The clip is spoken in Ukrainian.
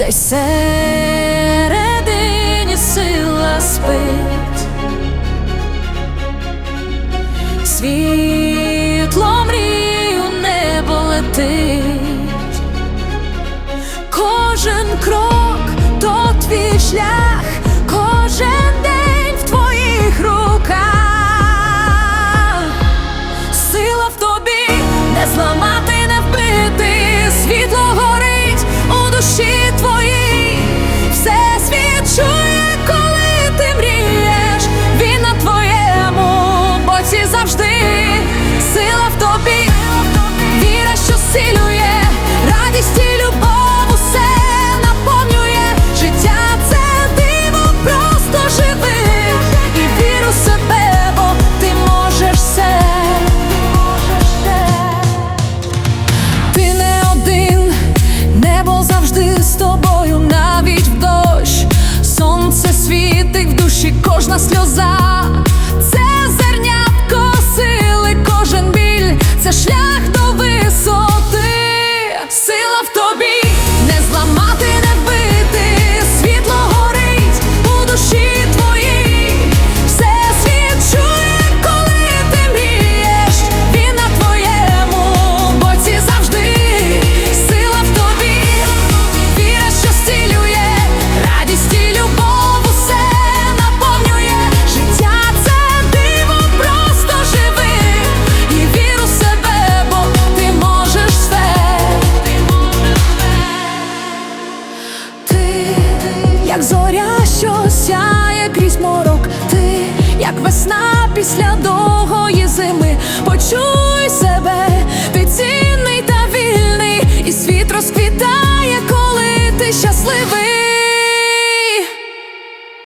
десь середині сила спить, світло мрію не летить, кожен крок то твій шлях, кожен день в твоїх руках, сила в тобі. душі кожна сльоза. як весна після довгої зими. Почув